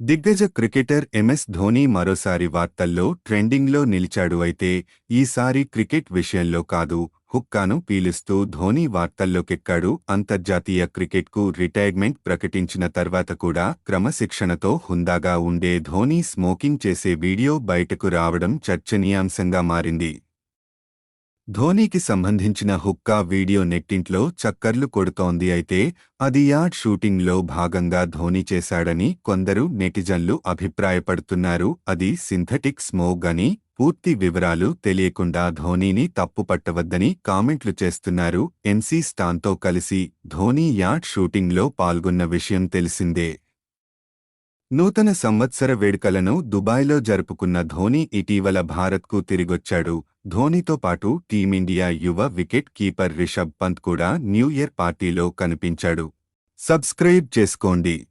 దిగ్గజ cricketer MS Dhoni మరోసారి వార్తల్లో ట్రెండింగ్లో నిలిచాడు అయితే ఈసారి క్రికెట్ విషయంలో కాదు హుక్కాను పీలుస్తూ ధోని వార్తల్లోకెక్కాడు. అంతర్జాతీయ క్రికెట్కు రిటైర్మెంట్ ప్రకటించిన తర్వాత కూడా క్రమశిక్షణతో హుందాగా ఉండే ధోని స్మోకింగ్ చేసే వీడియో బయటకు రావడం చర్చనీయాంశంగా మారింది. ధోనీకి సంబంధించిన హుక్కా వీడియో నెట్టింట్లో చక్కర్లు కొడుతోంది అయితే అది యాడ్ షూటింగ్లో భాగంగా ధోని చేశాడని కొందరు నెటిజన్లు అభిప్రాయపడుతున్నారు. అది సింథటిక్ స్మోగ్ అని పూర్తి వివరాలు తెలియకుండా ధోనీని తప్పుపట్టవద్దని కామెంట్లు చేస్తున్నారు. ఎంసీ స్టాన్తో కలిసి ధోనీ యాడ్ షూటింగ్లో పాల్గొన్న విషయం తెలిసిందే. నూతన సంవత్సర వేడుకలను దుబాయ్లో జరుపుకున్న ధోని ఇటీవల భారత్కు తిరిగొచ్చాడు. ధోనీతో పాటు టీమిండియా యువ వికెట్ కీపర్ రిషబ్ పంత్ కూడా న్యూ ఇయర్ పార్టీలో కనిపించాడు. సబ్స్క్రైబ్ చేసుకోండి.